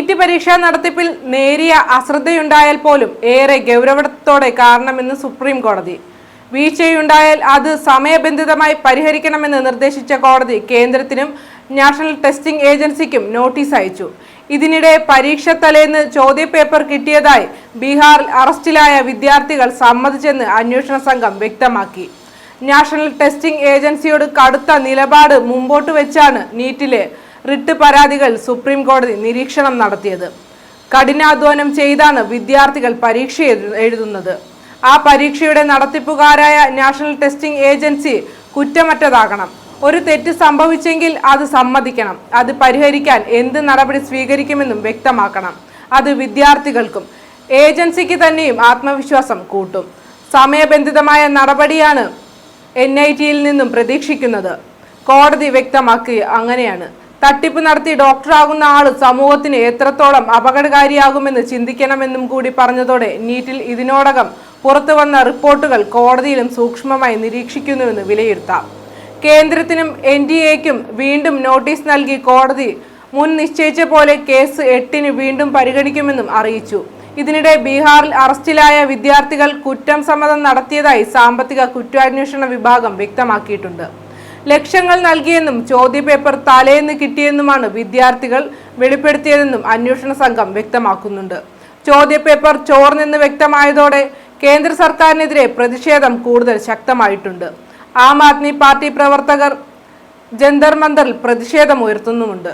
NEET പരീക്ഷാ നടത്തിപ്പിൽ നേരിയ അശ്രദ്ധയുണ്ടായാൽ പോലും ഏറെ ഗൗരവത്തോടെ കാരണമെന്ന് സുപ്രീം കോടതി. വീഴ്ചയുണ്ടായാൽ അത് സമയബന്ധിതമായി പരിഹരിക്കണമെന്ന് നിർദ്ദേശിച്ച കോടതി കേന്ദ്രത്തിനും നാഷണൽ ടെസ്റ്റിംഗ് ഏജൻസിക്കും നോട്ടീസ് അയച്ചു. ഇതിനിടെ പരീക്ഷ തലേന്ന് ചോദ്യപേപ്പർ കിട്ടിയതായി ബീഹാറിൽ അറസ്റ്റിലായ വിദ്യാർത്ഥികൾ സമ്മതിച്ചെന്ന് അന്വേഷണ സംഘം വ്യക്തമാക്കി. നാഷണൽ ടെസ്റ്റിംഗ് ഏജൻസിയോട് കടുത്ത നിലപാട് മുമ്പോട്ട് വെച്ചാണ് നീറ്റിലെ റിട്ട് പരാതികൾ സുപ്രീം കോടതി നിരീക്ഷണം നടത്തിയത്. കഠിനാധ്വാനം ചെയ്താണ് വിദ്യാർത്ഥികൾ പരീക്ഷ എഴുതുന്നത്. ആ പരീക്ഷയുടെ നടത്തിപ്പുകാരായ നാഷണൽ ടെസ്റ്റിംഗ് ഏജൻസി കുറ്റമറ്റതാകണം. ഒരു തെറ്റ് സംഭവിച്ചെങ്കിൽ അത് സമ്മതിക്കണം. അത് പരിഹരിക്കാൻ എന്ത് നടപടി സ്വീകരിക്കുമെന്നും വ്യക്തമാക്കണം. അത് വിദ്യാർത്ഥികൾക്കും ഏജൻസിക്ക് തന്നെയും ആത്മവിശ്വാസം കൂട്ടും. സമയബന്ധിതമായ നടപടിയാണ് എൻ ഐ ടിയിൽ നിന്നും പ്രതീക്ഷിക്കുന്നത്. കോടതി വ്യക്തമാക്കി അങ്ങനെയാണ്. തട്ടിപ്പ് നടത്തി ഡോക്ടറാകുന്ന ആൾ സമൂഹത്തിന് എത്രത്തോളം അപകടകാരിയാകുമെന്ന് ചിന്തിക്കണമെന്നും കൂടി പറഞ്ഞതോടെ നീറ്റിൽ ഇതിനോടകം പുറത്തു വന്ന റിപ്പോർട്ടുകൾ കോടതിയിലും സൂക്ഷ്മമായി നിരീക്ഷിക്കുന്നുവെന്ന് വിലയിരുത്താം. കേന്ദ്രത്തിനും എൻ ഡി എക്കും വീണ്ടും നോട്ടീസ് നൽകി കോടതി മുൻ നിശ്ചയിച്ച പോലെ കേസ് എട്ടിന് വീണ്ടും പരിഗണിക്കുമെന്നും അറിയിച്ചു. ഇതിനിടെ ബീഹാറിൽ അറസ്റ്റിലായ വിദ്യാർത്ഥികൾ കുറ്റം സമ്മതം നടത്തിയതായി സാമ്പത്തിക കുറ്റാന്വേഷണ വിഭാഗം വ്യക്തമാക്കിയിട്ടുണ്ട്. ലക്ഷങ്ങൾ നൽകിയെന്നും ചോദ്യപേപ്പർ തലേന്ന് കിട്ടിയെന്നുമാണ് വിദ്യാർത്ഥികൾ വെളിപ്പെടുത്തിയതെന്നും അന്വേഷണ സംഘം വ്യക്തമാക്കുന്നുണ്ട്. ചോദ്യപേപ്പർ ചോർന്നെന്ന് വ്യക്തമായതോടെ കേന്ദ്ര സർക്കാരിനെതിരെ പ്രതിഷേധം കൂടുതൽ ശക്തമായിട്ടുണ്ട്. ആം ആദ്മി പാർട്ടി പ്രവർത്തകർ ജന്തർ മന്ദറിൽ പ്രതിഷേധമുയർത്തുന്നുമുണ്ട്